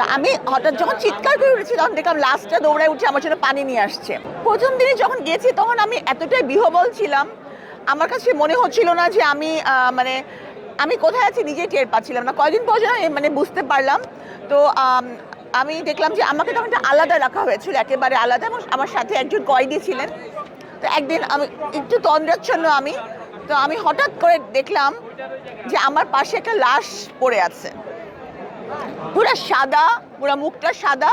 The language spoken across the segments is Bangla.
তা আমি হঠাৎ যখন চিৎকার করে উঠেছি, তখন দেখলাম লাস্টটা দৌড়ায় উঠে আমার জন্য পানি নিয়ে আসছে। প্রথম দিনে যখন গেছি, তখন আমি এতটাই বিহবল ছিলাম, আমার কাছে মনে হচ্ছিল না যে আমি মানে আমি কোথায় আছি নিজেই টের পাচ্ছিলাম না। কয়দিন পর মানে বুঝতে পারলাম। তো আমি দেখলাম যে আমাকে তখন একটা আলাদা রাখা হয়েছিল, একেবারে আলাদা এবং আমার সাথে একজন কয়েদি ছিলেন। তো একদিন আমি, একটু তন্দ্রাচ্ছন্ন আমি, তো আমি হঠাৎ করে দেখলাম যে আমার পাশে একটা লাশ পড়ে আছে। পুরো সাদা, পুরো মুখটা সাদা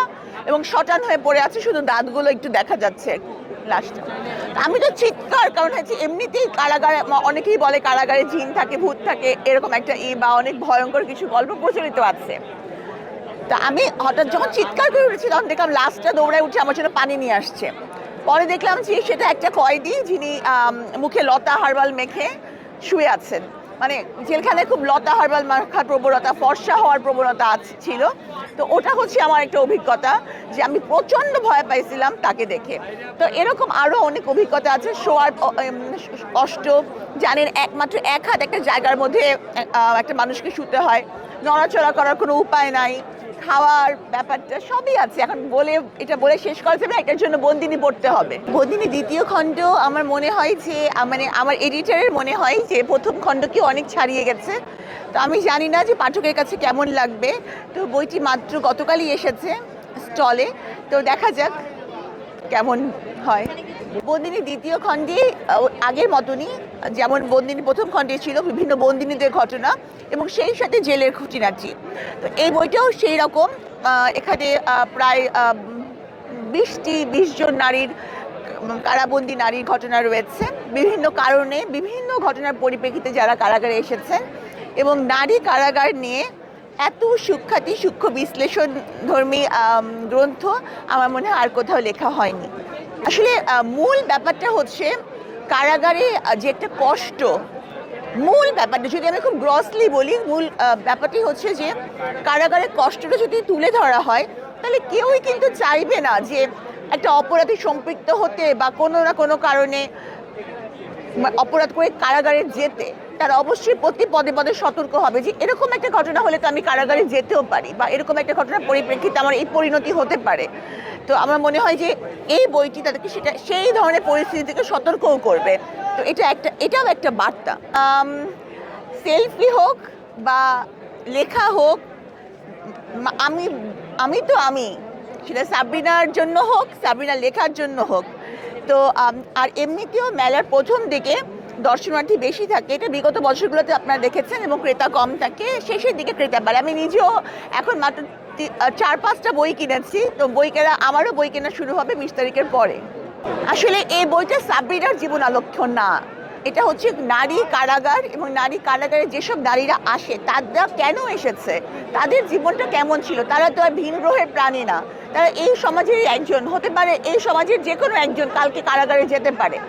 এবং শটান হয়ে পড়ে আছে, শুধু দাঁতগুলো একটু দেখা যাচ্ছে লাশটা আমি তো চিৎকার, কারণ হচ্ছে এমনিতেই কারাগারে অনেকেই বলে কারাগারে জিন থাকে, ভূত থাকে, এরকম একটা ই বা অনেক ভয়ঙ্কর কিছু গল্প প্রচলিত আছে। তা আমি হঠাৎ যখন চিৎকার করে উঠেছি তখন দেখলাম লাস্টটা দৌড়ায় উঠে আমার জন্য পানি নিয়ে আসছে। পরে দেখলাম যে সেটা একটা কয়েদি যিনি মুখে লতা হারবাল মেখে শুয়ে আছেন। মানে জেলখানায় খুব লতা হার্বাল মাখার প্রবণতা, ফর্সা হওয়ার প্রবণতা ছিল। তো ওটা হচ্ছে আমার একটা অভিজ্ঞতা যে আমি প্রচণ্ড ভয় পাইছিলাম তাকে দেখে। তো এরকম আরও অনেক অভিজ্ঞতা আছে। শোয়ার অষ্ট কষ্ট জানেন একমাত্র এক হাত একটা জায়গার মধ্যে একটা মানুষকে শুতে হয়। নড়াচড়া করার কোনো উপায় নাই। খাওয়ার ব্যাপারটা সবই আছে। এখন বলে, এটা বলে শেষ করা যাবে এটার জন্য বন্দিনী পড়তে হবে। বন্দিনী দ্বিতীয় খণ্ড আমার মনে হয় যে মানে আমার এডিটরের মনে হয় যে, প্রথম খণ্ড খণ্ডকে অনেক ছাড়িয়ে গেছে। তো আমি জানি না যে পাঠকের কাছে কেমন লাগবে। তো বইটি মাত্র গতকালই এসেছে স্টলে। তো দেখা যাক কেমন হয়। বন্দিনী দ্বিতীয় খণ্ডে আগের মতনই, যেমন বন্দিনী প্রথম খণ্ডে ছিল বিভিন্ন বন্দিনীদের ঘটনা এবং সেই সাথে জেলের খুঁটিনাটি। তো এই বইটাও সেই রকম এখানে প্রায় বিশটি, বিশ জন নারীর কারাবন্দি নারীর ঘটনা রয়েছে। বিভিন্ন কারণে, বিভিন্ন ঘটনার পরিপ্রেক্ষিতে যারা কারাগারে এসেছেন এবং নারী কারাগার নিয়ে এত সুখ্যাতি, সূক্ষ্ম বিশ্লেষণ ধর্মী গ্রন্থ, আমার মনে হয় আর কোথাও লেখা হয়নি। আসলে মূল ব্যাপারটা হচ্ছে কারাগারে যে একটা কষ্ট, মূল ব্যাপারটা, যদি আমি খুব গ্রসলি বলি, মূল ব্যাপারটি হচ্ছে যে কারাগারের কষ্টটা যদি তুলে ধরা হয়, তাহলে কেউই কিন্তু চাইবে না যে একটা অপরাধী সম্পৃক্ত হতে বা কোনো না কোনো কারণে অপরাধ করে কারাগারে যেতে। তারা অবশ্যই প্রতি পদে পদে সতর্ক হবে যে এরকম একটা ঘটনা হলে তো আমি কারাগারে যেতেও পারি বা এরকম একটা ঘটনার পরিপ্রেক্ষিতে আমার এই পরিণতি হতে পারে। তো আমার মনে হয় যে এই বইটি তাদেরকে সেটা সেই ধরনের পরিস্থিতি থেকে সতর্কও করবে। তো এটা একটা, এটাও একটা বার্তা। সেলফি হোক বা লেখা হোক আমি আমি তো আমি, সেটা সাবরিনার জন্য হোক সাবরিনা লেখার জন্য হোক। তো আর এমনিতেও মেলার প্রথম দিকে দর্শনার্থী বেশি থাকে। এটা বিগত বছরগুলোতে আপনারা দেখেছেন এবং ক্রেতা কম থাকে। শেষের দিকে ক্রেতা বাড়ে। আমি নিজেও এখন মাত্র চার, পাঁচটা বই কিনেছি। তো বই কেনা, আমারও বই কেনা শুরু হবে বিশ তারিখের পরে। আসলে এই বইটা সাবরিনার জীবন আলক্ষ্য না। এটা হচ্ছে নারী কারাগার এবং নারী কারাগারে যেসব নারীরা আসে, তারা কেন এসেছে? তাদের জীবনটা কেমন ছিল? তারা তো আর ভিন গ্রহের প্রাণী না। তারা এই সমাজেরই একজন। হতে পারে এই সমাজের যে কোনো একজন কালকে কারাগারে যেতে পারে।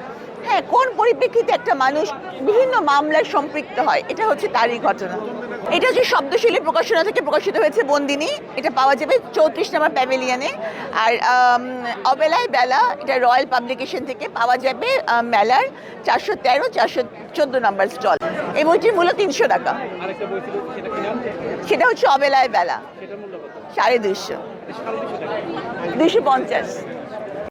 হ্যাঁ কোন পরিপ্রেক্ষিতে একটা মানুষ বিভিন্ন মামলায় সম্পৃক্ত হয়, এটা হচ্ছে তারই ঘটনা। এটা হচ্ছে শব্দশৈলী প্রকাশনা থেকে প্রকাশিত হয়েছে বন্দিনী, এটা পাওয়া যাবে চৌত্রিশ নম্বর প্যাভিলিয়নে। আর অবেলায় বেলা, এটা রয়্যাল পাবলিকেশন থেকে পাওয়া যাবে মেলার চারশো তেরো, চারশো চোদ্দ নম্বর স্টল। এই বইটির মূল্য তিনশো টাকা। সেটা হচ্ছে অবেলায় বেলা, সাড়ে দুইশো। দুইশো পঞ্চাশ।